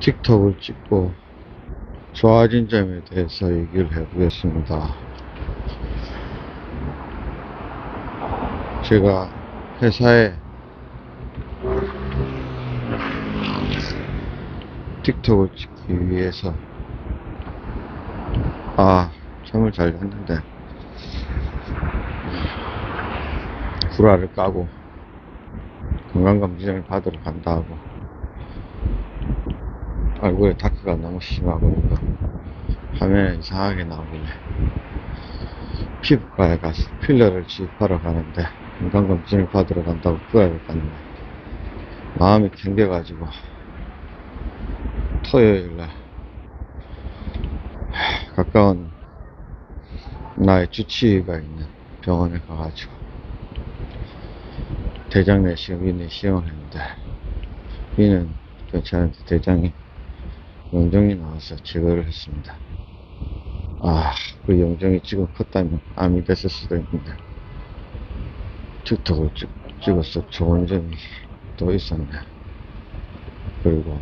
틱톡을 찍고 좋아진 점에 대해서 얘기를 해보겠습니다. 제가 회사에 틱톡을 찍기 위해서 아 잠을 잘 잤는데 구라를 까고 건강검진을 받으러 간다 하고 얼굴에 다크가 너무 심하고 화면에 이상하게 나오길래 피부과에 가서 필러를 지입하러 가는데 건강검진을 받으러 간다고 구라를 깠네. 마음이 캥겨가지고 토요일날 가까운 나의 주치의가 있는 병원에 가가지고 대장 내시경, 위 내시경을 했는데 위는 괜찮은데 대장이 용종이 나와서 제거를 했습니다. 아, 그 용종이 지금 컸다면 암이 됐을 수도 있는데 틱톡을 찍, 찍어서 좋은 점이 또 있었네. 그리고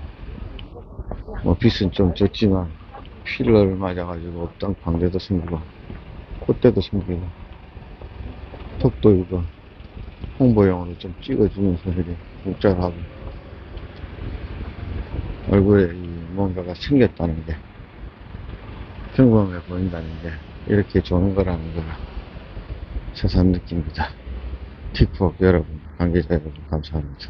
뭐 빚은 좀 졌지만 필러를 맞아가지고 없던 광대도 숨기고 콧대도 숨기고 턱도 이거 홍보용으로 좀 찍어주면서 이렇게 문자를 하고 얼굴에 이 뭔가가 생겼다는 게 평범해 보인다는 게 이렇게 좋은 거라는 걸 새삼 느낍니다. 틱톡 여러분, 관계자 여러분 감사합니다.